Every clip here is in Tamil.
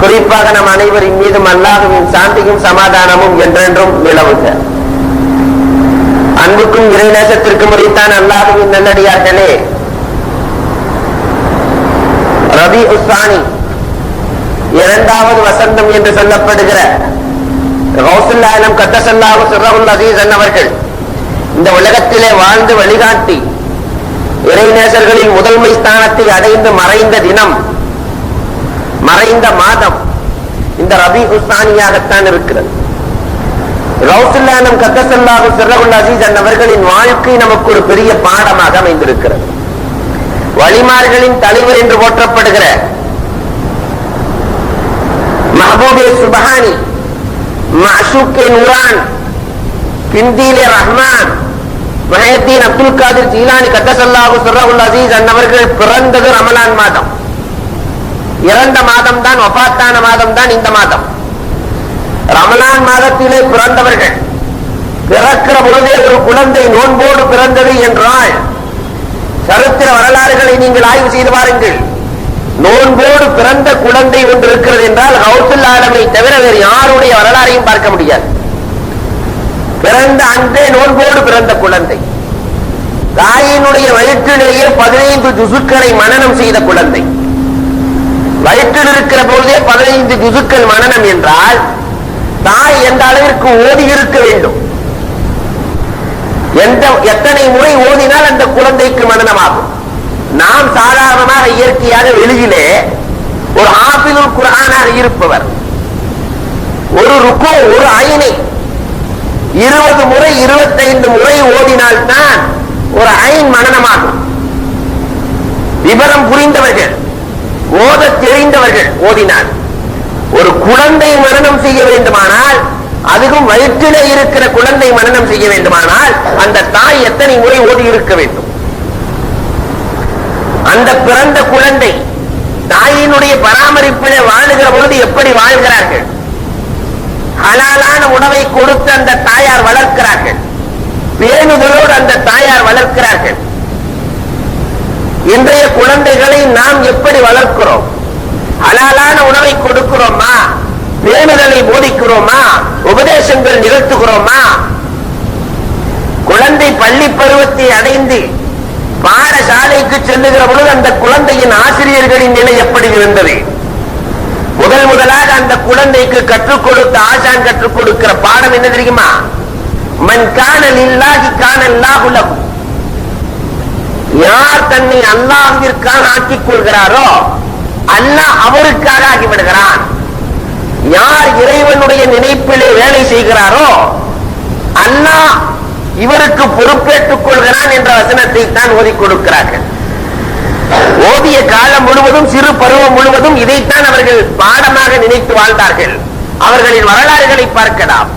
குறிப்பாக நம் அனைவரின் மீதும் அல்லாஹுவின் சாந்தியும் சமாதானமும் என்றென்றும் நிலவுக. அன்புக்கும் இறைநேசத்திற்கும் உரித்தான் அல்லாஹுவின் நல்லடியார்களே ரபி உஸ்தானி இரண்டாவது வசந்தம் என்று சொல்லப்படுகிற கௌசல்லாலம் கத்தசல்லாஹு சிறகுல் அசீஸ் என்னவர்கள் இந்த உலகத்திலே வாழ்ந்து வழிகாட்டி இறைநேசர்களின் முதன்மை ஸ்தானத்தை அடைந்து மறைந்த தினம் மறைந்த மாதம் இந்த ரபி உஸ்தானியாகத்தான் இருக்கிறது. ரவுசுல்லானம் கத்தசல்லாஹு சிறகுல் அசீஸ் அவர்களின் வாழ்க்கை நமக்கு ஒரு பெரிய பாடமாக அமைந்திருக்கிறது. வழிமார்களின் தலைவர் என்று போற்றப்படுகிற மஹபூபே சுபஹானி மாஷூக்கே நூரான் கிந்திலே ரஹ்மான் மஹயத்தீன் அப்துல் காதிர் ஜீலானி கத்தசல்லாஹு சிறகுல் அசீஸ் அன்னவர்கள் பிறந்தது ரமலான் மாதம். இறந்த மாதம் தான் ஒபாத்தான மாதம் தான் இந்த மாதம். ரமலான் மாதத்திலே பிறந்தவர்கள் பிறக்கிற பொழுதே ஒரு குழந்தை நோன்போடு பிறந்தது என்றால் சரித்திர வரலாறுகளை நீங்கள் ஆய்வு செய்து பாருங்கள். நோன்போடு பிறந்த குழந்தை ஒன்று இருக்கிறது என்றால் ஹவுசுல் ஆலமை தவிர வேறு யாருடைய வரலாறையும் பார்க்க முடியாது. பிறந்த அன்றே நோன்போடு பிறந்த குழந்தை. தாயினுடைய வயிற்றிலேயே பதினைந்து ஜுசுக்களை மனநம் செய்த குழந்தை. வயிற்றில் இருக்கிற பொழுதே பதினைந்து ஜுசுக்கள் மனநம் என்றால் தாய் எந்த அளவிற்கு ஓதி இருக்க வேண்டும்? எந்த எத்தனை முறை ஓதினால் அந்த குழந்தைக்கு மனநமாகும் நாம் சாதாரணமாக இயற்கையாக வெளியிலே ஒரு ஆபிலுள் குரானாக இருப்பவர். ஒரு ருக்கு ஒரு ஐனை இருபது முறை இருபத்தைந்து முறை ஓதினால்தான் ஒரு ஐன் மனநமாகும் விவரம் புரிந்தவர்கள். ஓத தெரிந்தவர்கள் ஓதினார். ஒரு குழந்தை மரணம் செய்ய வேண்டுமானால் அதுவும் வயிற்றில இருக்கிற குழந்தை மரணம் செய்ய வேண்டுமானால் அந்த தாய் எத்தனை முறை ஓதி இருக்க வேண்டும்? அந்த பிறந்த குழந்தை தாயினுடைய பராமரிப்பில் வாழுகிற பொழுது எப்படி வாழ்கிறார்கள்? ஹலாலான உணவை கொடுத்து அந்த தாயார் வளர்க்கிறார்கள். பேணுதலோடு அந்த தாயார் இன்றைய குழந்தைகளை நாம் எப்படி வளர்க்கிறோம்? அலாலான உணவை கொடுக்கிறோமா? பேணுதலை போதிக்கிறோமா? உபதேசங்கள் நிகழ்த்துகிறோமா? குழந்தை பள்ளி பருவத்தை அடைந்து பாடசாலைக்கு செல்லுகிற பொழுது அந்த குழந்தையின் ஆசிரியர்களின் நிலை எப்படி இருந்தது? முதல் முதலாக அந்த குழந்தைக்கு கற்றுக் கொடுத்த ஆசான் கற்றுக் கொடுக்கிற பாடம் என்ன தெரியுமா? மண் காணல் இல்லாகி காணல் லாகுலம் யார் தன்னை அல்லாஹிற்காக ஆக்கிக் கொள்கிறாரோ அல்லாஹ் அவருக்காக ஆகிவிடுகிறான். யார் இறைவனுடைய நினைப்பிலே வேலை செய்கிறாரோ அல்லாஹ் இவருக்கு பொறுப்பேற்றுக் கொள்கிறான் என்ற வசனத்தை தான் ஓதி கொடுக்கிறார்கள். ஓதிய காலம் முழுவதும் சிறு பருவம் முழுவதும் இதைத்தான் அவர்கள் பாடமாக நினைத்து வாழ்ந்தார்கள். அவர்களின் வரலாறுகளை பார்க்கலாம்.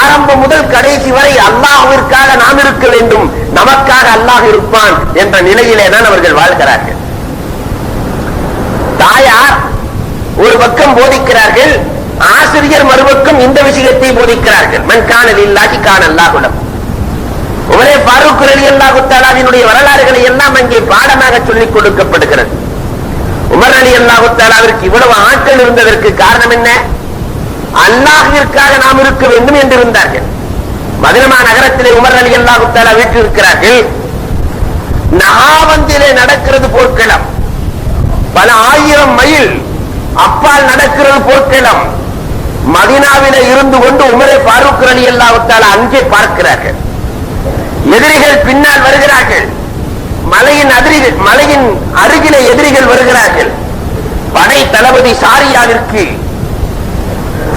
ஆரம்பம் முதல் கடைசி வரை அல்லாஹிற்காக நாம் இருக்க வேண்டும். நமக்காக அல்லாஹ் இருப்பான் என்ற நிலையிலே தான் அவர்கள் வாழ்கிறார்கள். தாயார் ஒரு பக்கம் போதிக்கிறார்கள் ஆசிரியர் மறுபக்கம் இந்த விஷயத்தை போதிக்கிறார்கள். மண் காணல் இல்லாக்கி காணல்லாகுடம் உமரே பாரூக் அலி அல்லாஹு தாலாவினுடைய வரலாறுகளை எல்லாம் அங்கே பாடமாக சொல்லிக் கொடுக்கப்படுகிறது. உமர் அலி அல்லாஹு தாலாவிற்கு இவ்வளவு ஆட்கள் இருந்ததற்கு காரணம் என்ன? அல்லாஹிற்காக நாம் இருக்க வேண்டும் என்று இருந்தார்கள் மதினமா நகரத்திலே உமர் அலி அல்லாஹு வீட்டில் இருக்கிறார்கள் நகாவந்திலே நடக்கிறது போர்க்களம். பல ஆயிரம் மைல் அப்பால் நடக்கிறது போர்க்களம். மதினாவில இருந்து கொண்டு உமரை பாரூக் அலி அல்லாஹு அங்கே பார்க்கிறார்கள். எதிரிகள் பின்னால் வருகிறார்கள். மலையின் அதிரிகள் மலையின் அருகிலே எதிரிகள் வருகிறார்கள். படை தளபதி சாரியாவிற்கு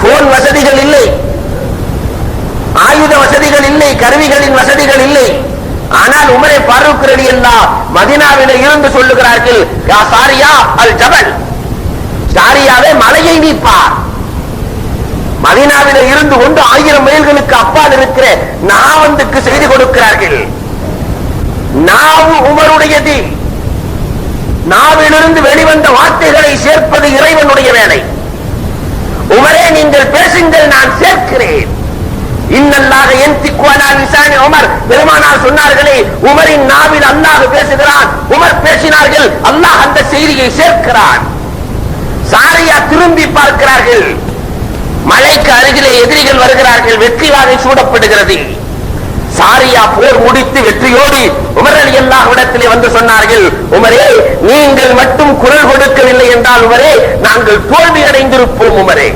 போன் வசதிகள் இல்லை. ஆயுத வசதிகள் இல்லை கருவிகளின் வசதிகள் இல்லை. ஆனால் உமரே பாரூக் ரெடி எல்லாம் மதினாவில இருந்து சொல்லுகிறார்கள் யா சாரியா அல் ஜபல். சாரியாவே மலையை நீப்பார். மதினாவில இருந்து கொண்டு ஆயிரம் மைல்களுக்கு அப்பால் இருக்கிற நாவந்துக்கு செய்து கொடுக்கிறார்கள். நாவு உமருடையது. நாவிலிருந்து வெளிவந்த வார்த்தைகளை சேர்ப்பது இறைவனுடைய வேலை. உமரே நீங்கள் பேசுங்கள் நான் சேர்க்கிறேன். இன்னல்லாக என் திக்குவலா விசாணி உமர். பெருமானார் சொன்னார்களே உமரின் நாவில் அல்லாஹ் பேசுகிறான். உமர் பேசினார்கள் அல்லாஹ் அந்த செய்தியை சேர்க்கிறான். சாரையா திரும்பி பார்க்கிறார்கள். மலைக்கு அருகிலே எதிரிகள் வருகிறார்கள் வெற்றி வாகை சூடப்படுகிறது. சாரியா போர் முடித்து வெற்றியோடி உமர் அலி அல்லாஹ்விடத்திலே வந்து சொன்னார்கள் உமரே நீங்கள் மட்டும் குரல் கொடுக்கவில்லை என்றால் உமரே நாங்கள் தோல்வி அடைந்திருப்போம் உமரே.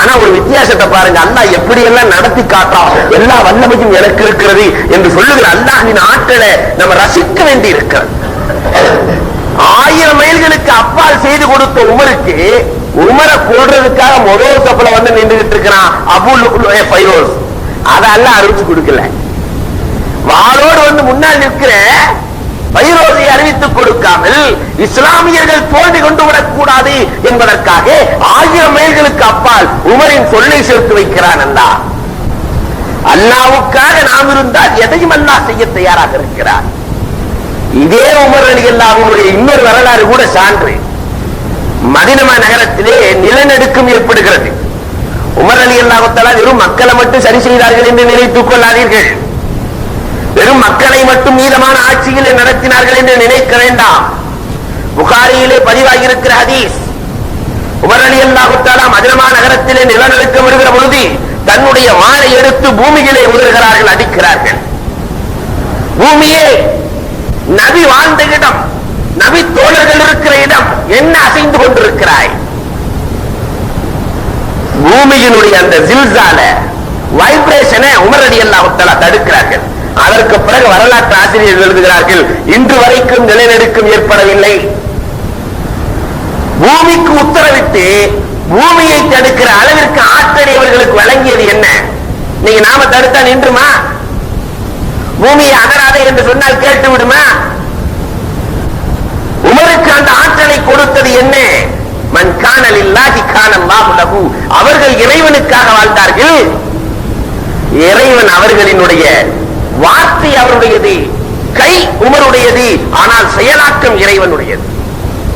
ஆனா ஒரு வித்தியாசத்தை பாருங்க அல்லாஹ் எப்படி எல்லாம் நடத்தி காட்டான் எல்லா வல்லமையும் எனக்கு இருக்கிறது என்று சொல்லுகிற அல்லாஹின் ஆற்றலை நம்ம ரசிக்க வேண்டி இருக்கிறது ஆயிரம் மைல்களுக்கு அப்பால் செய்து கொடுத்த உமருக்கு உமரை கொள்றதுக்காக முதல் கப்பல வந்து நின்றுகிட்டு இருக்கிறான் அபுல் பைரோஸ் அதெல்லாம் அறிவிச்சு கொடுக்கல. வாளோடு வந்து முன்னால் நிற்கிற பைரோசை அறிவித்துக் கொடுக்காமல் இஸ்லாமியர்கள் தோல்வி கொண்டு விடக்கூடாது என்பதற்காக ஆயிரம் மைல்களுக்கு அப்பால் உமரின் சொல்லை சேர்த்து வைக்கிறான் அல்லா அல்லாவுக்காக நாம் இருந்தால் எதையும் அல்லாஹ் செய்ய தயாராக இருக்கிறார் இதே உமர் அலி அல்லாவுடைய இன்னொரு வரலாறு கூட சான்று. மதினமா நகரத்திலே நிலநடுக்கம் ஏற்படுகிறது. உமர் அலி அல்லாஹால வெறும் மக்களை மட்டும் சரி செய்தார்கள் என்று நினைத்துக் கொள்ளாதீர்கள். வெறும் மக்களை மட்டும் மீதமான ஆட்சியில் நடத்தினார்கள் என்று நினைக்க வேண்டாம். புகாரியிலே பதிவாகியிருக்கிற ஹதீஸ் உமர் அலி அல்லாஹுத்தாலா மதுரமா நகரத்திலே நிலநடுக்கம் வருகிற பொழுது தன்னுடைய வாழை எடுத்து பூமியிலே உதறுகிறார்கள் அடிக்கிறார்கள். பூமியே நபி வாழ்ந்த இடம் நபி தோழர்கள் இருக்கிற இடம் என்ன அசைந்து கொண்டிருக்கிறாய்? பூமியினுடைய அந்த ஜில்சால வைப்ரேஷனை உமரடி அடி தடுக்கிறார்கள். அதற்கு பிறகு வரலாற்று ஆசிரியர்கள் எழுதுகிறார்கள் இன்று வரைக்கும் நிலநடுக்கம் ஏற்படவில்லை. பூமிக்கு உத்தரவிட்டு பூமியை தடுக்கிற அளவிற்கு ஆற்றலை அவர்களுக்கு வழங்கியது என்ன? நீங்க நாம தடுத்தா நின்றுமா? பூமியை அகராத என்று சொன்னால் கேட்டு விடுமா உமருக்கு அந்த ஆற்றலை கொடுத்தது என்ன? மன் காணல் இல்லாஹி காணல்லாஹு அவர்கள் இறைவனுக்காக வாழ்ந்தார்கள். இறைவன் அவர்களினுடைய வார்த்தை அவருடையது கை உமருடையது ஆனால் செயலாக்கம் இறைவனுடையது.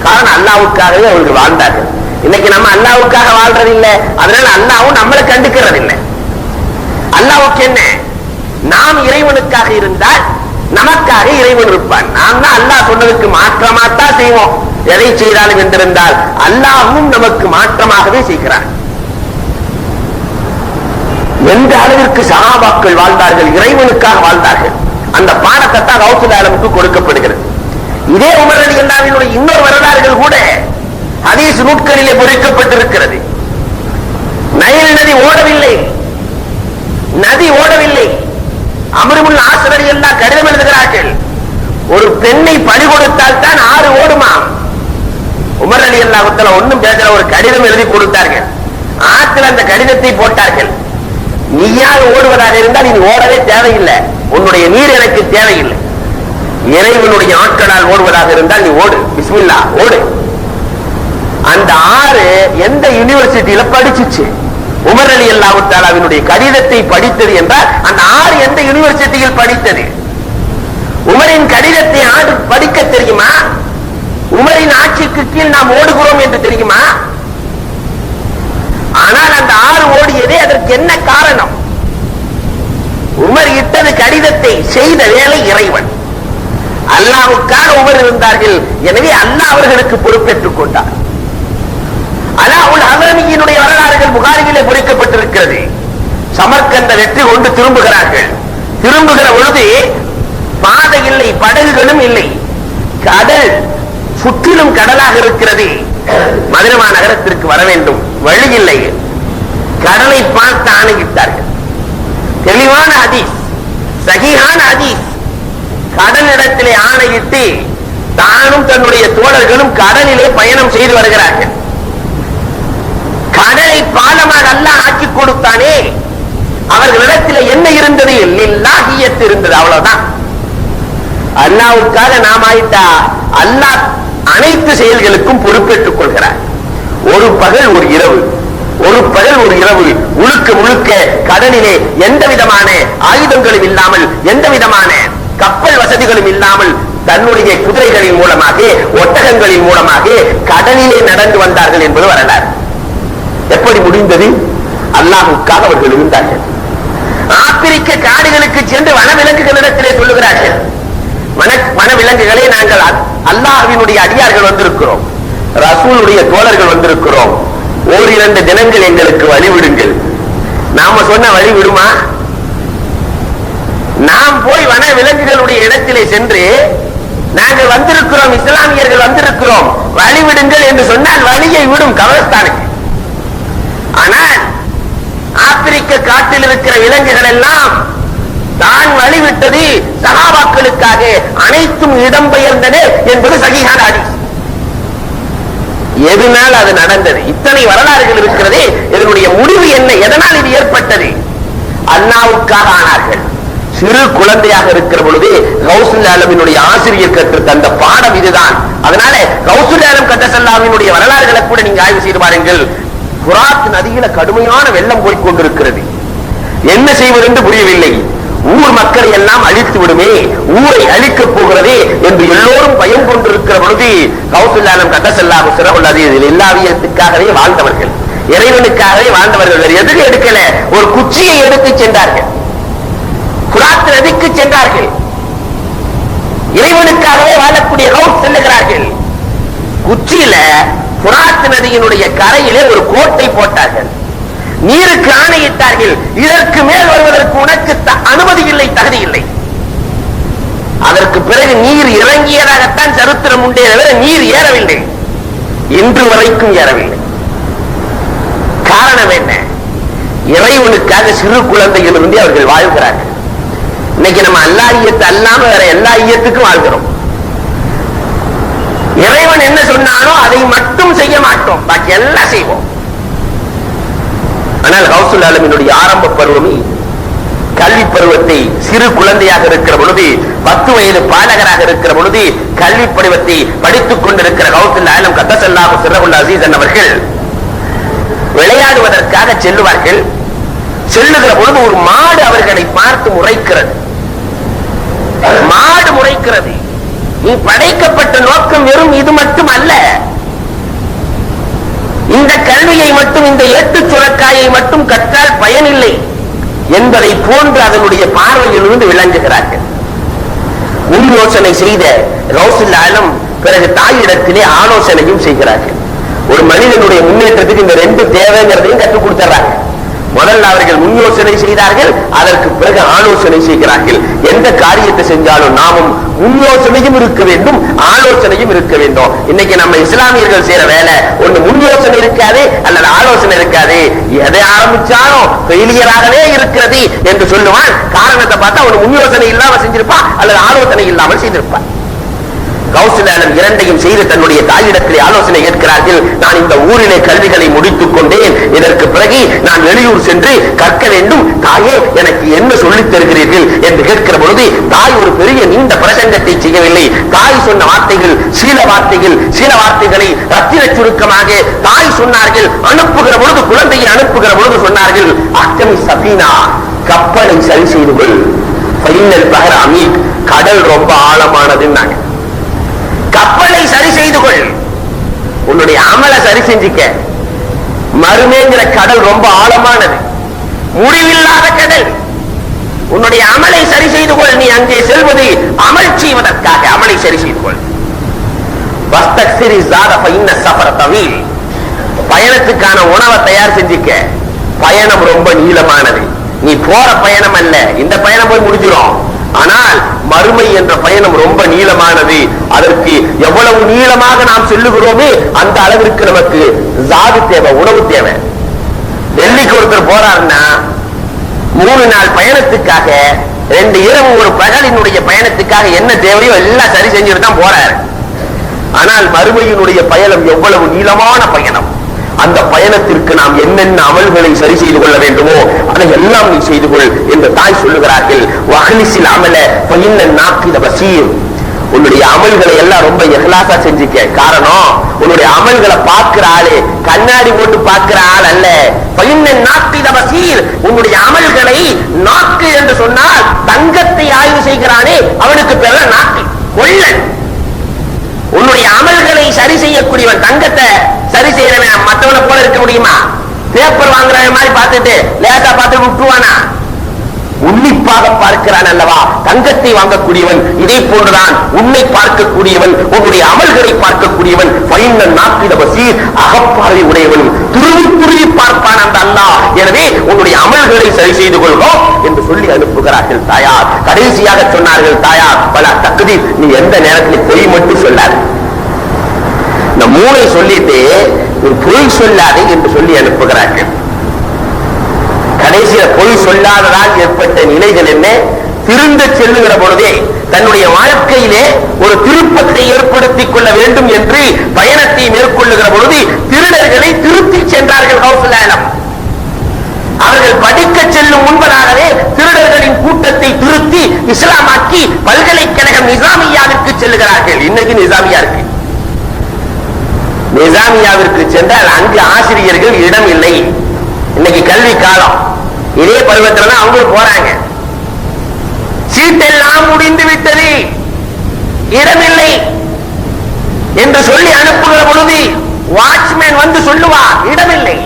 காரணம் அல்லாவுக்காகவே அவர்கள் வாழ்ந்தார்கள். இன்னைக்கு நம்ம அல்லாவுக்காக வாழ்றதில்லை. அதனால அல்லாவும் நம்மளை கண்டுக்கிறது இல்லை அல்லாவுக்கு என்ன? நாம் இறைவனுக்காக இருந்தால் நமக்காக இறைவன் இருப்பான். நாம் தான் அல்லாஹ் சொன்னதுக்கு மாற்றமாத்தான் செய்வோம். எதை செய்தாலும் என்றிருந்தால் அல்லாஹும் நமக்கு மாற்றமாகவே செய்கிறார். எந்த அளவிற்கு சகாபாக்கள் வாழ்ந்தார்கள் இறைவனுக்காக வாழ்ந்தார்கள் அந்த பாடத்தை தான் கௌசல் ஆலமுக்கு கொடுக்கப்படுகிறது. இதே உமரடி அலி அல்லாவினுடைய இன்னொரு வரலாறுகள் கூட ஹதீஸ் நூட்களிலே பொறிக்கப்பட்டிருக்கிறது. நயல் நதி ஓடவில்லை. நதி ஓடவில்லை. அமருமுல் ஆசிரியர் எல்லாம் கடிதம் எழுதுகிறார்கள் ஒரு பெண்ணை பழி கொடுத்தால் தான் ஆறு ஓடுமா உமர் அலி அல்லாஹுத்தல ஒன்னும் பேசல ஒரு கடிதம் எழுதி கொடுத்தார்கள். ஆற்றில் அந்த கடிதத்தை போட்டார்கள். நீயாக ஓடுவதாக இருந்தால் நீ ஓடவே தேவையில்லை. உன்னுடைய நீர் எனக்கு தேவையில்லை. இறைவனுடைய ஆட்களால் ஓடுவதாக இருந்தால் நீ ஓடு. பிஸ்மில்லா ஓடு. அந்த ஆறு எந்த யூனிவர்சிட்டியில படிச்சுச்சு? உமர் அலி அல்லாவுத்தாலாவினுடைய கடிதத்தை படித்தது என்றால் அந்த ஆறு எந்த யூனிவர்சிட்டியில் படித்தது? உமரின் கடிதத்தை ஆடு படிக்க தெரியுமா? உமரின் ஆட்சிக்கு கீழ் நாம் ஓடுகிறோம் என்று தெரியுமா? ஆனால் அந்த ஆறு ஓடியதே அதற்கு என்ன காரணம்? உமர் இட்டது கடிதத்தை செய்த வேலை இறைவன். அல்லாவுக்காக உமர் இருந்தார்கள். எனவே அல்லாஹ் அவர்களுக்கு பொறுப்பேற்றுக் கொண்டார். அலாவுல் ஹசரமியினுடைய வரலாறுகள் புகாரிகளே பொறிக்கப்பட்டிருக்கிறது சமர்க்கந்த வெற்றி கொண்டு திரும்புகிறார்கள். திரும்புகிற பொழுது பாதை இல்லை படகுகளும் இல்லை. கடல் சுற்றிலும் கடலாக இருக்கிறது. மதுரை மாநகரத்திற்கு வர வேண்டும். வழி இல்லை. கடலை பார்த்து ஆணையிட்டார்கள். தெளிவான அதீஸ் சகிஹான அதீஸ் கடலிடத்திலே ஆணையிட்டு தானும் தன்னுடைய தோழர்களும் கடலிலே பயணம் செய்து வருகிறார்கள். கடலை பாலமாக அல்ல ஆக்கி கொடுத்தானே. அவர்களிடத்தில் என்ன இருந்தது? லில்லாஹியத் இருந்தது. அவ்வளவுதான். அல்லாவுக்காக நாம் ஆயிட்டா அல்லாஹ் அனைத்து செயல்களுக்கும் பொறுப்பேற்றுக் கொள்கிறார். ஒரு பகல் ஒரு இரவு. ஒரு பகல் ஒரு இரவு முழுக்க முழுக்க கடலிலே எந்த விதமான ஆயுதங்களும் இல்லாமல் எந்த விதமான கப்பல் வசதிகளும் இல்லாமல் தன்னுடைய குதிரைகளின் மூலமாக ஒட்டகங்களின் மூலமாக கடலிலே நடந்து வந்தார்கள் என்பது வரலாறு. எப்படி முடிந்தது? அல்லாஹுக்காக அவர்கள் இருந்தார்கள். ஆப்பிரிக்க காடுகளுக்கு சென்று வனவிலங்குகளிடத்திலே சொல்லுகிறார்கள். வனவிலங்குகளை நாங்கள் அல்லாஹ்வினுடைய அடியார்கள் வந்திருக்கிறோம். ரசூலுடைய தோழர்கள் வந்திருக்கிறோம். ஓரிரண்டு தினங்கள் எங்களுக்கு வழிவிடுங்கள். நாம சொன்ன வழி விடுமா? நாம் போய் வன விலங்குகளுடைய இடத்திலே சென்று நாங்கள் வந்திருக்கிறோம் இஸ்லாமியர்கள் வந்திருக்கிறோம் வழிவிடுங்கள் என்று சொன்னால் வழியை விடும் கவலஸ்தானுக்கு ஆனால் ஆப்பிரிக்க காட்டில் இருக்கிற விலங்குகள் எல்லாம் தான் வழிவிட்டது சகாபாக்களுக்காக அனைத்தும் இடம்பெயர்ந்தது என்பது சகிஹான ஹதீஸ். எதனால் அது நடந்தது? இத்தனை வரலாறுகள் இருக்கிறதே இதனுடைய முடிவு என்ன? எதனால் இது ஏற்பட்டது? அண்ணாவுக்காக ஆனார்கள். சிறு குழந்தையாக இருக்கிற பொழுது கௌசுல் ஆலமினுடைய ஆசிரியர் கற்று தந்த பாடம் இதுதான். அதனால கௌசுல் ஆலம் கட்டசல்லாவினுடைய வரலாறுகளை கூட நீங்க ஆய்வு செய்து பாருங்கள். புராத் நதியில கடுமையான வெள்ளம் போய்க்கொண்டிருக்கிறது என்ன செய்வது என்று புரியவில்லை. ஊர் மக்களை எல்லாம் அழித்து விடுமே ஊரை அழிக்கப் போகிறதே என்று எல்லோரும் பயம் கொண்டிருக்கிற பொழுது கௌசல்யானம் கட்டசல்லாஹு சிறகுள்ளது இதில் எல்லாவியத்துக்காகவே வாழ்ந்தவர்கள் இறைவனுக்காகவே வாழ்ந்தவர்கள் எதுக்கு எடுக்கல. ஒரு குச்சியை எடுத்து சென்றார்கள். குராத்து நதிக்கு சென்றார்கள். இறைவனுக்காகவே வாழக்கூடிய கவுட் செல்லுகிறார்கள். குச்சியில புராத்து நதியினுடைய கரையிலே ஒரு கோட்டை போட்டார்கள். நீருக்கு ஆணையிட்டார்கள். இதற்கு மேல் வருவதற்கு உனக்கு த- அனுமதி இல்லை தகுதி இல்லை. அதற்கு பிறகு நீர் இறங்கியதாகத்தான் சரித்திரம் உண்டே தவிர நீர் ஏறவில்லை. இன்று வரைக்கும் ஏறவில்லை. காரணம் என்ன? இறைவனுக்காக சிறு குழந்தையிலிருந்து அவர்கள் வாழ்கிறார்கள். இன்னைக்கு நம்ம அல்லா ஐயத்தை அல்லாம வேற எல்லா ஐயத்துக்கும் வாழ்கிறோம். இறைவன் என்ன சொன்னாலும் அதை மட்டும் செய்ய மாட்டோம். பாக்கி எல்லாம் செய்வோம். ஆனால் ஹவுசுல் ஆலமினுடைய ஆரம்ப பருவமே கல்வி பருவத்தை சிறு குழந்தையாக இருக்கிற பொழுது பத்து வயது பாலகராக இருக்கிற பொழுது கல்வி பருவத்தை படித்துக் கொண்டிருக்கிற ஹவுசுல் ஆலம் கத்தசல்லாக சிறகுல் அசீசன் அவர்கள் விளையாடுவதற்காக செல்லுவார்கள். செல்லுகிற பொழுது ஒரு மாடு அவர்களை பார்த்து முறைக்கிறது. மாடு முறைக்கிறது. நீ படைக்கப்பட்ட நோக்கம் வெறும் இது மட்டும் அல்ல இந்த கல்வியை மட்டும் இந்த எட்டு சுரக்காயை மட்டும் கற்றால் பயனில்லை என்பதை போன்று அதனுடைய பார்வையிலிருந்து விளங்குகிறார்கள். உள் யோசனை செய்த ரோசில்லாலும் ஆலம் பிறகு தாயிடத்திலே ஆலோசனையும் செய்கிறார்கள். ஒரு மனிதனுடைய முன்னேற்றத்துக்கு இந்த ரெண்டு தேவைங்கிறதையும் கற்றுக் கொடுத்துறாங்க முதல்ல அவர்கள் முன் யோசனை செய்தார்கள் அதற்கு பிறகு ஆலோசனை செய்கிறார்கள். எந்த காரியத்தை செஞ்சாலும் நாமும் முன் யோசனையும் இருக்க வேண்டும் ஆலோசனையும் இருக்க வேண்டும். இன்னைக்கு நம்ம இஸ்லாமியர்கள் செய்யற வேலை ஒண்ணு முன் யோசனை இருக்காது அல்லது ஆலோசனை இருக்காது. எதை ஆரம்பிச்சாலும் ஃபெயிலியராகவே இருக்கிறது என்று சொல்லுவான். காரணத்தை பார்த்தா அவன் முன் யோசனை இல்லாமல் செஞ்சிருப்பான் அல்லது ஆலோசனை இல்லாமல் செய்திருப்பான் கௌசல்யானம் இரண்டையும் செய்து தன்னுடைய தாயிடத்திலே ஆலோசனை கேட்கிறார்கள். நான் இந்த ஊரிலே கல்விகளை முடித்துக் கொண்டேன். இதற்கு பிறகு நான் வெளியூர் சென்று கற்க வேண்டும். தாயே எனக்கு என்ன சொல்லித் தருகிறீர்கள்? என்று கேட்கிற பொழுது தாய் ஒரு பெரிய நீண்ட பிரசங்கத்தை செய்யவில்லை. தாய் சொன்ன வார்த்தைகள் சீல வார்த்தைகள் சீல வார்த்தைகளை ரத்தின சுருக்கமாக தாய் சொன்னார்கள். அனுப்புகிற பொழுது குழந்தையை அனுப்புகிற பொழுது சொன்னார்கள். அக்கமி சபீனா கப்பலை சரி செய்து கொள். கடல் ரொம்ப ஆழமானதுன்னாங்க. சரி செய்து கொள். உன்னுடைய அமலை சரி செஞ்சுக்க. மறுமேங்கிற கடல் ரொம்ப ஆழமானது. முடிவில்லாத கடல். உன்னுடைய அமலை சரி செய்து கொள். நீ அங்கே செல்வது அமல் செய்வதற்காக அமலை சரி செய்து கொள். பயணத்துக்கான உணவை தயார் செஞ்சுக்க. பயணம் ரொம்ப நீளமானது. நீ போற பயணம் அல்ல. இந்த பயணம் போய் முடிஞ்சிடும் ஆனால் மறுமை என்ற பயணம் ரொம்ப நீளமானது. அதற்கு எவ்வளவு நீளமாக நாம் செல்லுகிறோமே அந்த அளவிற்கு நமக்கு ஜாதி தேவை உணவு தேவை. டெல்லிக்கு ஒருத்தர் போறாருன்னா மூணு நாள் பயணத்துக்காக ரெண்டு இரவு ஒரு பகலினுடைய பயணத்துக்காக என்ன தேவையோ எல்லாம் சரி செஞ்சுட்டு தான் போறாரு. ஆனால் மறுமையினுடைய பயணம் எவ்வளவு நீளமான பயணம். அந்த பயணத்திற்கு நாம் என்னென்ன அமல்களை சரி செய்து கொள்ள வேண்டுமோ அதை எல்லாம் நீ செய்து கொள் என்று தாய் சொல்லுகிறார்கள். வகலிசில் அமல பயின்ன நாக்கித பசீர். உன்னுடைய அமல்களை எல்லாம் ரொம்ப எகலாசா செஞ்சுக்க. காரணம் உன்னுடைய அமல்களை பார்க்கிற ஆளு கண்ணாடி போட்டு பார்க்கிற ஆள் அல்ல. பயின்ன நாக்கித பசீர். உன்னுடைய அமல்களை நாக்கு என்று சொன்னால் தங்கத்தை ஆய்வு செய்கிறானே அவனுக்கு பெற நாக்கு கொள்ளன். உன்னுடைய அமல்களை சரி செய்யக்கூடியவன் தங்கத்தை சரி செய்யறவன் மத்தவனை போல இருக்க முடியுமா? பேப்பர் வாங்குற மாதிரி பார்த்துட்டு லேசா பார்த்து விட்டுருவானா? உன்னிப்பாக பார்க்கிறான் அல்லவா? தங்கத்தை வாங்கக்கூடியவன் இதை போன்றுதான் உன்னை பார்க்கக்கூடியவன் உன்னுடைய அமல்களை பார்க்கக்கூடியவன் ஃபைனல் நாப்பித பசீர் அகப்பார்வை உடையவன். துருவி துருவி பார்ப்பான் அந்த அல்லா எனவே உன்னுடைய அமல்களை சரி செய்து கொள்வோம் என்று சொல்லி அனுப்புகிறார்கள் தாயார். கடைசியாக சொன்னார்கள் தாயார் பல தகுதி நீ எந்த நேரத்தில் பொய் மட்டும் சொல்லாது. இந்த மூளை சொல்லிட்டு ஒரு பொய் சொல்லாதே என்று சொல்லி அனுப்புகிறார்கள். கடைசியில பொய் சொல்லாததால் ஏற்பட்ட நிலைகள் என்ன? திருந்த செல்லுகிற பொழுதே தன்னுடைய வாழ்க்கையிலே ஒரு திருப்பத்தை ஏற்படுத்திக் கொள்ள வேண்டும் என்று பயணத்தை மேற்கொள்ளுகிற பொழுது திருடர்களை திருத்தி சென்றார்கள் அவர்கள் படிக்க செல்லும் முன்பதாகவே திருடர்களின் கூட்டத்தை திருத்தி இஸ்லாமாக்கி பல்கலைக்கழகம் நிசாமியாவிற்கு செல்லுகிறார்கள். இன்னைக்கு நிசாமியா இருக்கு. நிசாமியாவிற்கு சென்றால் அங்கு ஆசிரியர்கள் இடம் இல்லை. இன்னைக்கு கல்வி காலம். இதே பருவத்துல தான் அவங்களும் போறாங்க. சீட்டெல்லாம் முடிந்து விட்டது. இடமில்லை என்று சொல்லி அனுப்புகிற பொழுது வாட்ச்மேன் வந்து சொல்லுவா இடமில்லை.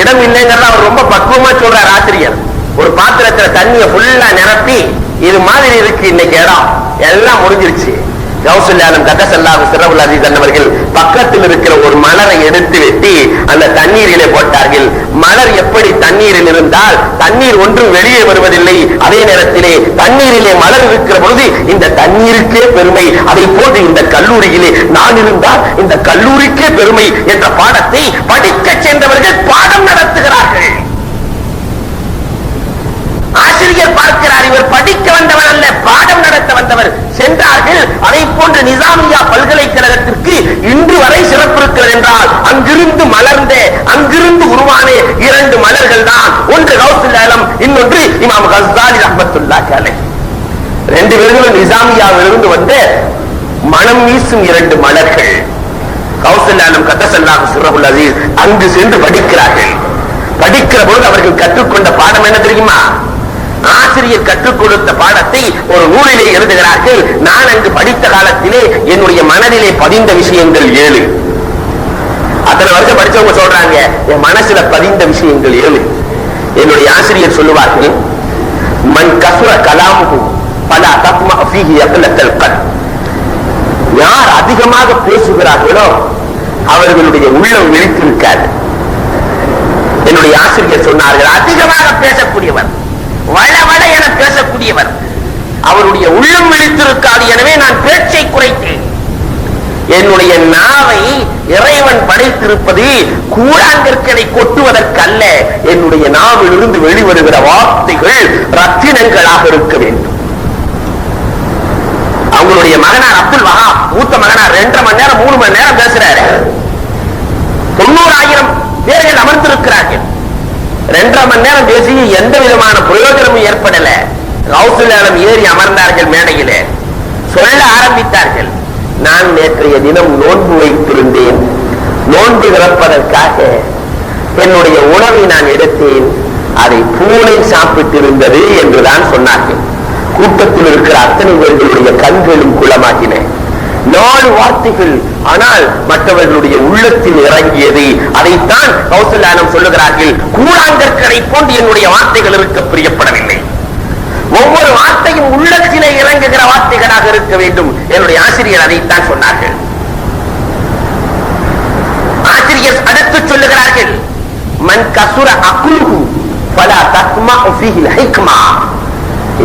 இடம் இல்லைங்கிறத அவர் ரொம்ப பக்குவமா சொல்றார் ஆசிரியர். ஒரு பாத்திரத்துல தண்ணிய ஃபுல்லா நிரப்பி இது மாதிரி இருக்கு இன்னைக்கு இடம். எல்லாம் முடிஞ்சிருச்சு. கௌசல்யானம் கதசல்லாஹு சிறவுல் அஜீஸ் அன்னவர்கள் பக்கத்தில் இருக்கிற ஒரு மலரை எடுத்து வெட்டி அந்த தண்ணீரிலே போட்டார்கள் மலர் எப்படி தண்ணீரில் இருந்தால் தண்ணீர் ஒன்றும் வெளியே வருவதில்லை. அதே நேரத்திலே தண்ணீரிலே மலர் இருக்கிற பொழுது இந்த தண்ணீருக்கே பெருமை. அதை போன்று இந்த கல்லூரியிலே நான் இருந்தால் இந்த கல்லூரிக்கே பெருமை என்ற பாடத்தை படிக்க சென்றவர்கள் பாடம் நடத்துகிறார்கள். ஆசிரியர் பார்க்கிறார். இவர் படிக்க வந்தவர் அல்ல பாடம் நடத்த வந்தவர். சென்றார்கள் அதை போன்ற நிசாமியா பல்கலைக்கழகத்திற்கு இன்று வரை சிறப்பு இருக்கிறது என்றால் அங்கிருந்து மலர்ந்த அங்கிருந்து உருவான இரண்டு மலர்கள் தான். ஒன்று கௌசுல் ஆலம் இன்னொன்று இமாம் கஸ்தாலி அஹமத்துல்லா கலை ரெண்டு பேர்களும் நிசாமியாவிலிருந்து வந்த மனம் வீசும் இரண்டு மலர்கள். கௌசல்யானம் கத்தசல்லாஹு சிறபுல் அசீஸ் அங்கு சென்று படிக்கிறார்கள். படிக்கிற பொழுது அவர்கள் கற்றுக்கொண்ட பாடம் என்ன தெரியுமா? ஆசிரியர் கற்றுக் கொடுத்த பாடத்தை ஒரு நூலிலே எழுதுகிறார்கள். நான் அங்கு படித்த காலத்திலே என்னுடைய மனதிலே பதிந்த விஷயங்கள் ஏழு. அத்தனை வருஷம் படிச்சவங்க சொல்றாங்க என் மனசுல பதிந்த விஷயங்கள் ஏழு. என்னுடைய ஆசிரியர் சொல்லுவார்கள் மண் கசுர கலாமுகு பல தத்மா ஃபீஹி கல் யார் அதிகமாக பேசுகிறார்களோ அவர்களுடைய உள்ளம் விழித்திருக்காது. என்னுடைய ஆசிரியர் சொன்னார்கள் அதிகமாக பேசக்கூடியவர். வளவள என பேசக்கூடியவர். அவருடைய உள்ளம் விழித்திருக்காது எனவே நான் பேச்சை குறைத்தேன். என்னுடைய நாவை இறைவன் படைத்திருப்பது கூழாங்கற்களை கொட்டுவதற்கல்ல. என்னுடைய நாவிலிருந்து வெளிவருகிற வார்த்தைகள் ரத்தினங்களாக இருக்க வேண்டும். அவங்களுடைய மகனார் அப்துல் வஹா மூத்த மகனார் ரெண்டரை மணி நேரம் மூணு மணி நேரம் பேசுறாரு. தொண்ணூறாயிரம் பேர்கள் அமர்ந்திருக்கிறார் ரெண்டரை மணி நேரம் பேசி எந்த விதமான பிரயோஜனமும் ஏற்படல. கௌசல்யானம் ஏறி அமர்ந்தார்கள் மேடையிலே. சொல்ல ஆரம்பித்தார்கள். நான் நேற்றைய தினம் நோன்பு வைத்திருந்தேன். நோன்பு திறப்பதற்காக என்னுடைய உணவை நான் எடுத்தேன். அதை பூனை சாப்பிட்டிருந்தது என்றுதான் சொன்னார்கள். கூட்டத்தில் இருக்கிற அத்தனை பேர்களுடைய கண்களும் குளமாகின. நாலு வார்த்தைகள். ஆனால் மற்றவர்களுடைய உள்ளத்தில் இறங்கியது. அதைத்தான் கௌசல்யானம் சொல்லுகிறார்கள். கூழாங்கற்கரை போன்று என்னுடைய வார்த்தைகள் இருக்க பிரியப்படவில்லை. ஒவ்வொரு வார்த்தையும் உள்ளத்திலே இறங்குகிற வார்த்தைகளாக இருக்க வேண்டும். என்னுடைய ஆசிரியர் அதைத்தான் சொன்னார்கள். ஆசிரியர் அடுத்து சொல்லுகிறார்கள். மன் கசுர அகுலுகு பல தக்மா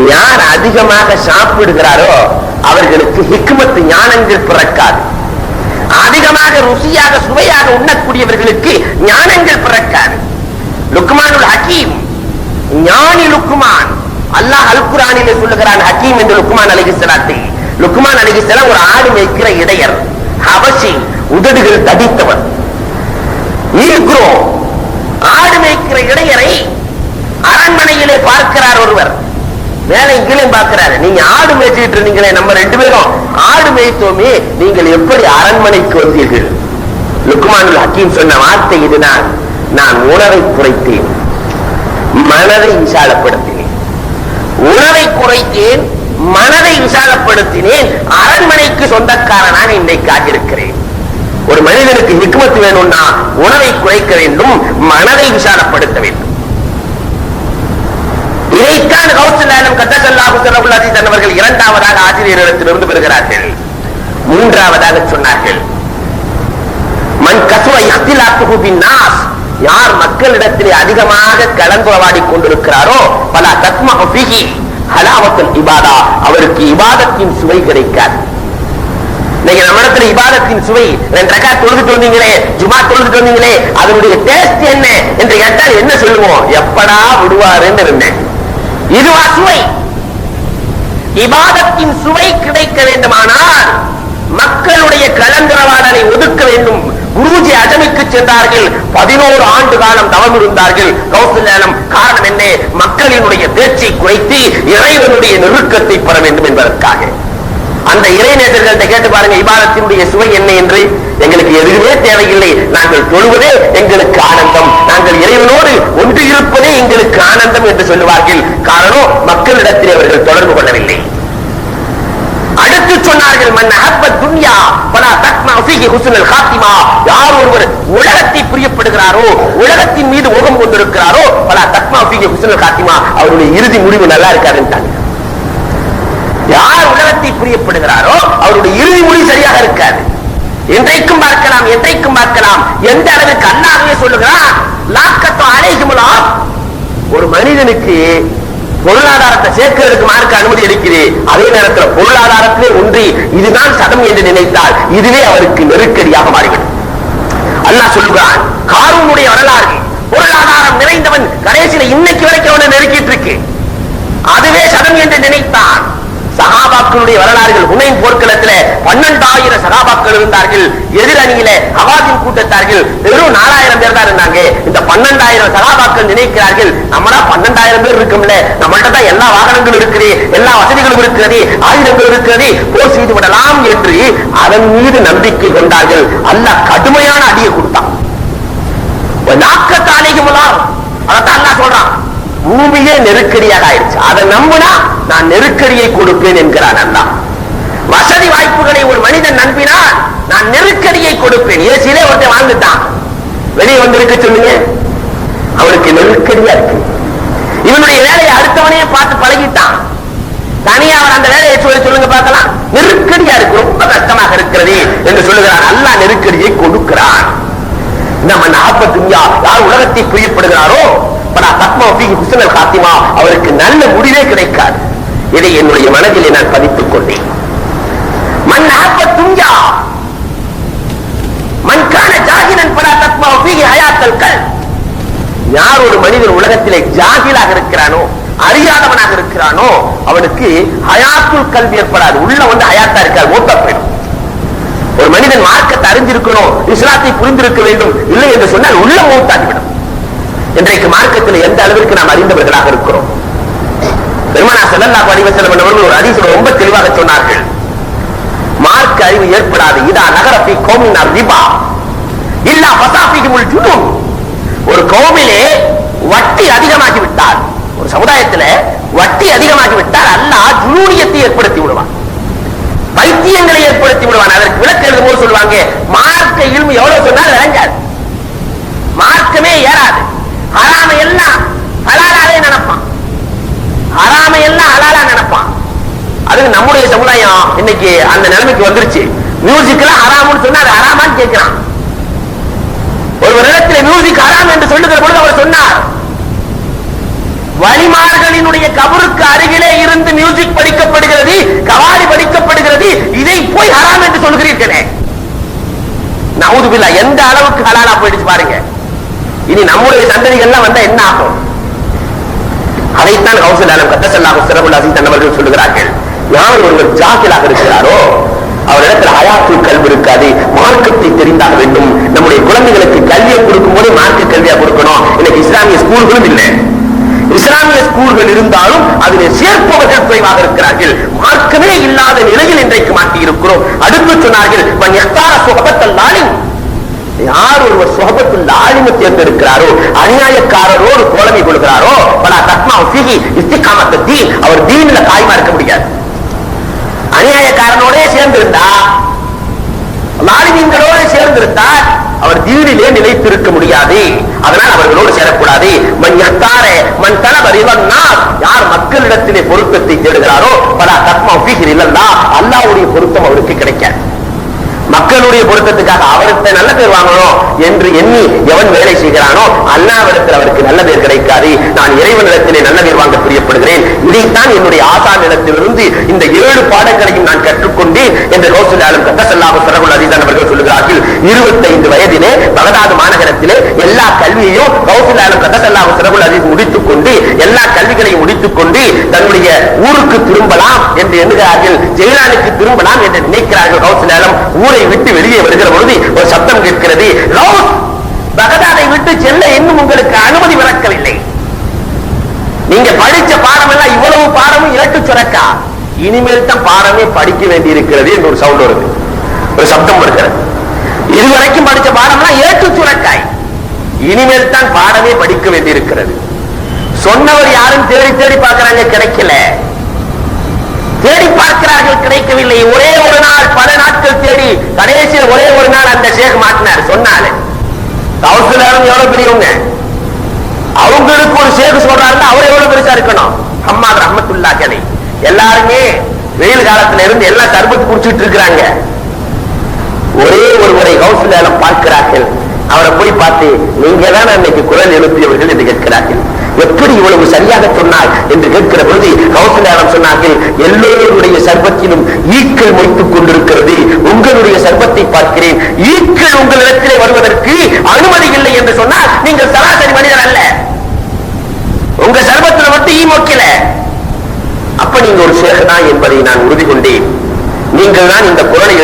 யார் அதிகமாக சாப்பிடுகிறாரோ அவர்களுக்கு ஹிக்மத்து ஞானங்கள் பிறக்காது. அதிகமாக ருசியாக சுவையாக உண்ணக்கூடியவர்களுக்கு ஞானங்கள் பிறக்காது. லுக்மான் ஹக்கீம் ஞானி லுக்மான். அல்லாஹ் அல் குரானிலே சொல்லுகிறான் ஹக்கீம் என்று லுக்மான் அலிகிஸ்லாத்தை லுக்மான் அலிகிஸ்லாம் ஒரு ஆடு மேய்க்கிற இடையர் அவசி உதடுகள் தடித்தவர். இருக்கிறோம். ஆடு மேய்க்கிற இடையரை அரண்மனையிலே பார்க்கிறார் ஒருவர். மேலே கீழே பாக்குறாரு நீங்க ஆடு மேய்ச்சிட்டு இருந்தீங்களே நம்ம ரெண்டு பேரும். ஆடு மேய்த்தோமே நீங்கள் எப்படி அரண்மனைக்கு வந்தீர்கள்? லுக்மானுல் ஹக்கீம் சொன்ன வார்த்தை இதுதான் நான் உணவை குறைத்தேன். மனதை விசாலப்படுத்தினேன். உணவை குறைத்தேன் மனதை விசாலப்படுத்தினேன். அரண்மனைக்கு சொந்தக்காரனாக இன்றைக்கு ஆகியிருக்கிறேன். ஒரு மனிதனுக்கு ஹிக்மத்து வேணும்னா உணவை குறைக்க வேண்டும் மனதை விசாலப்படுத்த வேண்டும். இதைத்தான் கௌசல்யானம் கத்தசல்லாஹு சல்லல்லாஹு அலைஹி அவர்கள் இரண்டாவதாக ஆசிரியரிடத்திலிருந்து பெறுகிறார்கள். மூன்றாவதாக சொன்னார்கள். மண் கசுவ இஹ்திலாத்துஹு பின்னாஸ் யார் மக்களிடத்திலே அதிகமாக கலந்துரவாடி கொண்டிருக்கிறாரோ பல தத்ம பிகி ஹலாவத்தல் இபாதா அவருக்கு இபாதத்தின் சுவை கிடைக்காது. இன்னைக்கு நம்ம இடத்துல இபாதத்தின் சுவை ரெண்டு ரக்கா தொழுதுட்டு வந்தீங்களே ஜுமா தொழுதுட்டு வந்தீங்களே அதனுடைய டேஸ்ட் என்ன? என்று கேட்டால் என்ன சொல்லுவோம்? எப்படா விடுவாருன்னு இருந்தேன். இதுவா சுவை இபாதத்தின் சுவை கிடைக்க வேண்டுமானால் மக்களுடைய கலந்துரவாடலை ஒதுக்க வேண்டும். குருஜி அஜமிக்கு சென்றார்கள். பதினோரு ஆண்டு காலம் தவம் இருந்தார்கள் கௌசல்யானம் காரணம் என்ன? மக்களினுடைய பேச்சை குறைத்து இறைவனுடைய நெருக்கத்தை பெற வேண்டும் என்பதற்காக. அந்த இறைநேசர்கள்ட்ட கேட்டு பாருங்க இபாதத்தினுடைய சுவை என்ன என்று? எங்களுக்கு எதுவுமே தேவையில்லை. நாங்கள் தொழுவதே எங்களுக்கு ஆனந்தம். நாங்கள் இறைவனோடு ஒன்று இருப்பதே எங்களுக்கு ஆனந்தம் என்று சொல்லுவார்கள். காரணம் மக்களிடத்தில் அவர்கள் தொடர்பு கொள்ளவில்லை. அடுத்து சொன்னார்கள் மன் அஹப்ப துன்யா பலா தக்மா உசிகி ஹுசுனல் காத்திமா யார் ஒருவர் உலகத்தை பிரியப்படுகிறாரோ உலகத்தின் மீது முகம் கொண்டிருக்கிறாரோ பலா தக்மா உசிகி ஹுசுனல் காத்திமா அவருடைய இறுதி முடிவு நல்லா இருக்காதுன்றாங்க யார் உலகத்தை புரியப்படுகிறாரோ அவருடைய இறுதி மொழி சரியாக இருக்காது. என்றைக்கும் பார்க்கலாம் என்றைக்கும் பார்க்கலாம். எந்த அளவுக்கு அண்ணாவே சொல்லுகிறான்? லாக்கத்தோ அலைகுமுலா ஒரு மனிதனுக்கு பொருளாதாரத்தை சேர்க்கிறதுக்கு மார்க்க அனுமதி அளிக்குது அதே நேரத்தில் பொருளாதாரத்திலே ஒன்றி இதுதான் சதம் என்று நினைத்தால் இதுவே அவருக்கு நெருக்கடியாக மாறிவிடும். அல்லாஹ் சொல்லுகிறான் காரூனுடைய வரலாறு பொருளாதாரம் நிறைந்தவன் கடைசியில இன்னைக்கு வரைக்கும் அவனை நெருக்கிட்டு இருக்கு. அதுவே சதம் என்று நினைத்தான். சகாபாக்களுடைய வரலாறுகள் உனைன் போர்க்களத்துல பன்னெண்டாயிரம் சகாபாக்கள் இருந்தார்கள். எதிரணியில அவாதின் கூட்டத்தார்கள் வெறும் நாலாயிரம் பேர் தான் இருந்தாங்க. இந்த பன்னெண்டாயிரம் சகாபாக்கள் நினைக்கிறார்கள் நம்மளா பன்னெண்டாயிரம் பேர் இருக்கும்ல நம்மள்ட்ட தான் எல்லா வாகனங்களும் இருக்குது எல்லா வசதிகளும் இருக்கிறது ஆயுதங்கள் இருக்கிறது போர் செய்து விடலாம் என்று அதன் மீது நம்பிக்கை கொண்டார்கள். அல்ல கடுமையான அடியை கொடுத்தான். நாக்கத்தாலேகுமலாம் அதைத்தான் அல்லா சொல்றான். பூமியே நெருக்கடியாக ஆயிடுச்சு. அதை நம்பினா நான் நெருக்கடியை கொடுப்பேன் என்கிறான் அல்லா வசதி வாய்ப்புகளை ஒரு மனிதன் நம்பினால் நான் நெருக்கடியை கொடுப்பேன். ஏசியிலே ஒருத்தன் வாழ்ந்துட்டான். வெளியே வந்திருக்க சொல்லுங்க. அவனுக்கு நெருக்கடியா இருக்கு. இவனுடைய வேலையை அடுத்தவனையே பார்த்து பழகிட்டான். தனியா அவர் அந்த வேலையை சொல்லி சொல்லுங்க பார்க்கலாம். நெருக்கடியா இருக்கு. ரொம்ப கஷ்டமாக இருக்கிறது என்று சொல்லுகிறார். அல்லா நெருக்கடியை கொடுக்கிறான். நம்ம நாற்பத்தி யார் உலகத்தை பிரியப்படுகிறாரோ காத்திமா அவருக்கு நல்ல முடிவே கிடைக்காது. இதை என்னுடைய மனதிலே நான் பதித்துக் கொண்டேன். மண் நாற்பத்துஞ்சா மண்கான ஜாகிரன் தத்மா யார் ஒரு மனிதன் உலகத்திலே ஜாகிலாக இருக்கிறானோ அறியாதவனாக இருக்கிறானோ அவனுக்கு அயாத்துள் கல்வி ஏற்படாது. உள்ள வந்து அயாத்தா இருக்காது ஓட்ட போயிடும். ஒரு மனிதன் மார்க்கத்தை அறிஞ்சிருக்கணும் இஸ்லாத்தை புரிந்திருக்க வேண்டும் இல்லை என்று சொன்னால் உள்ள மூத்தாகிவிடும். இன்றைக்கு மார்க்கத்தில் எந்த அளவிற்கு நாம் அறிந்தவர்களாக இருக்கிறோம்? பெருமனா செல்லல்லா பரிவசலம் என்பவர்கள் ஒரு அதிசயம் ரொம்ப தெளிவாக சொன்னார்கள். மார்க்க அறிவு ஏற்படாது. இதா நகரப்பி கோமின் ரிபா. இல்லா பசாபிக்கு முள் ஒரு கோவிலே வட்டி அதிகமாகி விட்டால் ஒரு சமுதாயத்துல வட்டி அதிகமாகி விட்டால் அல்லா ஜுனூனியத்தை ஏற்படுத்தி விடுவான். பைத்தியங்களை ஏற்படுத்தி விடுவான். அதற்கு விளக்கு எழுதும் போது சொல்லுவாங்க மார்க்க இல்மு எவ்வளவு சொன்னாலும் விளங்காது. மார்க்கமே ஏறாது. ஹராம எல்லாம் ஹலாலாவே நினைப்பான். ஹராம எல்லாம் ஹலாலா நினைப்பான். அதுக்கு நம்முடைய சமுதாயம் இன்னைக்கு அந்த நிலைமைக்கு வந்துருச்சு. மியூசிக்லாம் ஹராம்னு சொன்னா அது ஹராமான்னு கேட்கிறான். ஒரு இடத்துல மியூசிக் ஹராம் என்று சொல்லுகிற பொழுது அவர் சொன்னார் வழிமார்களினுடைய கபருக்கு அருகிலே இருந்து மியூசிக் படிக்கப்படுகிறது கவாலி படிக்கப்படுகிறது இதை போய் ஹராம் என்று சொல்கிறீர்களே. நவுதுபில்லா எந்த அளவுக்கு ஹலாலா போயிடுச்சு பாருங்க. இனி நம்முடைய சந்ததிகள்லாம் வந்தா என்ன ஆகும்? அதைத்தான் கௌசலாலம் கத்தசல்லாஹு சிறப்புள்ள அசீஸ் தன்னவர்கள் சொல்லுகிறார்கள். யார் ஒருவர் ஜாக்கிலாக இருக்கிறாரோ அவரிடத்தில் அயாத்து கல்வி இருக்காது மார்க்கத்தை தெரிந்தாக வேண்டும். நம்முடைய குழந்தைகளுக்கு கல்வியை கொடுக்கும் போது மார்க்க கல்வியா கொடுக்கணும். இன்னைக்கு இஸ்லாமிய ஸ்கூல்களும் இல்லை. இஸ்லாமிய ஸ்கூல்கள் இருந்தாலும் அதில் சேர்ப்பவர்கள் குறைவாக இருக்கிறார்கள். மார்க்கமே இல்லாத நிலையில் இன்றைக்கு மாட்டி இருக்கிறோம் அடுத்து சொன்னார்கள் "மன் யக்தார சுஹபத்தல் ஆலிம்." யார் ஒருவர் சுகபத்தில் ஆளுமை தேர்ந்தெடுக்கிறாரோ அநியாயக்காரரோடு கோலமை கொள்கிறாரோ பல தத்மா சிகி இஸ்திகாமத்தை தீ அவர் தீன்ல காயமா இருக்க முடியாது. அநியாயக்காரனோடே சேர்ந்திருந்தா லாலிமீன்களோடு சேர்ந்திருந்தால் அவர் தீனிலே நிலைத்திருக்க முடியாது. அதனால் அவர்களோடு சேரக்கூடாது. மண் யக்தார மண் தலபரிவன் யார் மக்களிடத்திலே பொருத்தத்தை தேடுகிறாரோ பல தத்மா ஃபீஹிர் இல்லல்லா அல்லாஹ்வுடைய பொருத்தம் அவருக்கு கிடைக்காது. மக்களுடைய பொருத்தத்துக்காக அவருக்கு நல்ல பேர் வாங்கணும் என்று எண்ணி எவன் வேலை செய்கிறானோ அல்லாவிடத்தில் அவருக்கு நல்ல பேர் கிடைக்காது. நான் இறைவனிடத்திலே நல்ல பேர் வாங்க பிரியப்படுகிறேன். இதைத்தான் என்னுடைய ஆசான் இடத்திலிருந்து இந்த ஏழு பாடங்களையும் நான் கற்றுக்கொண்டு என்று கௌசல்யாலும் கத்தசல்லாஹு சரகுல் அதிதான் அவர்கள் சொல்லுகிறார்கள். இருபத்தைந்து வயதிலே பகதாது மாநகரத்திலே எல்லா கல்வியையும் கௌசல்யாலும் கத்தசல்லாஹு சரகுல் அலீஸ் முடித்துக் கொண்டு எல்லா கல்விகளையும் முடித்துக் கொண்டு தன்னுடைய ஊருக்கு திரும்பலாம் என்று எண்ணுகிறார்கள். ஜெயிலானுக்கு திரும்பலாம் என்று நினைக்கிறார்கள் கௌசல்யாலும் ஊரை விட்டு விட்டு வெளியே வருகிற பொழுது ஒரு சத்தம் கேட்கிறது பகதாதை விட்டு செல்ல இன்னும் உங்களுக்கு அனுமதி விளக்கவில்லை நீங்க படிச்ச பாடம் எல்லாம் இவ்வளவு பாடமும் இரட்டு சுரக்கா? இனிமேல் தான் பாடமே படிக்க வேண்டி இருக்கிறது என்று ஒரு சவுண்ட் வருது. ஒரு சப்தம் வருகிறது. இதுவரைக்கும் படிச்ச பாடம்லாம் இரட்டு சுரக்காய். இனிமேல் தான் பாடமே படிக்க வேண்டி இருக்கிறது சொன்னவர் யாரும் தேடி தேடி பார்க்கிறாங்க கிடைக்கல. தேடி பார்க்கிறார்கள் கிடைக்கவில்லை. ஒரே ஒரு நாள் பல நாட்கள் தேடி கடைசியில் ஒரே ஒரு நாள் அந்த ஷேக் மாட்டினார். சொன்னாரு கவுன்சிலரும் எவ்வளவு பெரியவங்க? அவங்களுக்கு ஒரு ஷேக் சொல்றாரு அவர் எவ்வளவு பெருசா இருக்கணும்? அம்மா ரஹமத்துல்லா கலை எல்லாருமே வெயில் காலத்துல இருந்து எல்லாம் சர்பத்து குடிச்சிட்டு இருக்கிறாங்க. ஒரே ஒரு முறை கவுன்சிலரும் பார்க்கிறார்கள். அவரை போய் பார்த்து நீங்க தான் அன்னைக்கு குரல் எழுப்பியவர்கள் என்று கேட்கிறார்கள். எப்படி இவ்வளவு சரியாக சொன்னாய் என்று கேட்கிற பொழுது கௌசல்யாலம் சொன்னார்கள் எல்லோருடைய சர்பத்திலும் ஈக்கள் மொய்த்துக் கொண்டிருக்கிறது. உங்களுடைய சர்பத்தை பார்க்கிறேன். ஈக்கள் உங்களிடத்திலே வருவதற்கு அனுமதி இல்லை என்று சொன்னால் நீங்கள் சராசரி மனிதர் அல்ல. உங்க சர்வத்தில் மட்டும் ஈ மொக்கல. அப்ப நீங்க ஒரு சேகர் என்பதை நான் உறுதி கொண்டேன். நீங்கள் தான் இந்த குரலை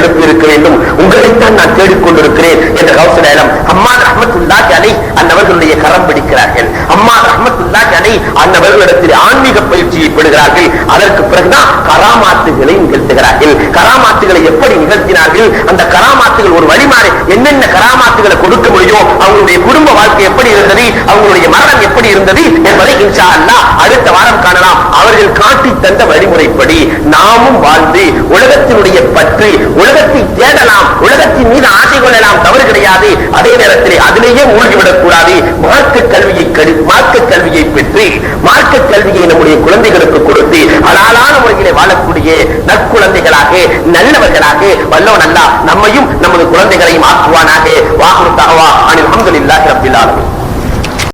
அன்னவர்களிடத்தில் ஆன்மீக பெறுகிறார்கள் அதற்கு பிறகுதான் கராமாத்துகளை நிகழ்த்துகிறார்கள். கராமாத்துகளை எப்படி நிகழ்த்தினார்கள்? அந்த கராமாத்துகள் ஒரு வழிமாறு என்னென்ன கராமாத்துகளை கொடுக்க முடியும் அவங்களுடைய குடும்ப வாழ்க்கை எப்படி இருந்தது? அவங்களுடைய மரணம் எப்படி இருந்தது? என்பதை இன்ஷா அல்லாஹ் அடுத்த வாரம் காணலாம். அவர்கள் காட்டி தந்த வழிமுறைப்படி நாமும் வாழ்ந்து உலகத்தினுடைய பற்று உலகத்தை தேடலாம் உலகத்தின் மீது ஆசை கொள்ளலாம் தவறு கிடையாது. அதே நேரத்தில் அதிலேயே மூழ்கிவிடக் கூடாது. மார்க்க கல்வியை மார்க்க கல்வியை பெற்று மார்க்க கல்வியை நம்முடைய குழந்தை குழந்தைகளுக்கு கொடுத்து அலாலான முறையிலே வாழக்கூடிய நற்குழந்தைகளாக நல்லவர்களாக வல்லவன் அல்லா நம்மையும் நமது குழந்தைகளையும் ஆக்குவானாக. வாக்கு தகவா அனில் அஹமதுல்லாஹி ரப்பில்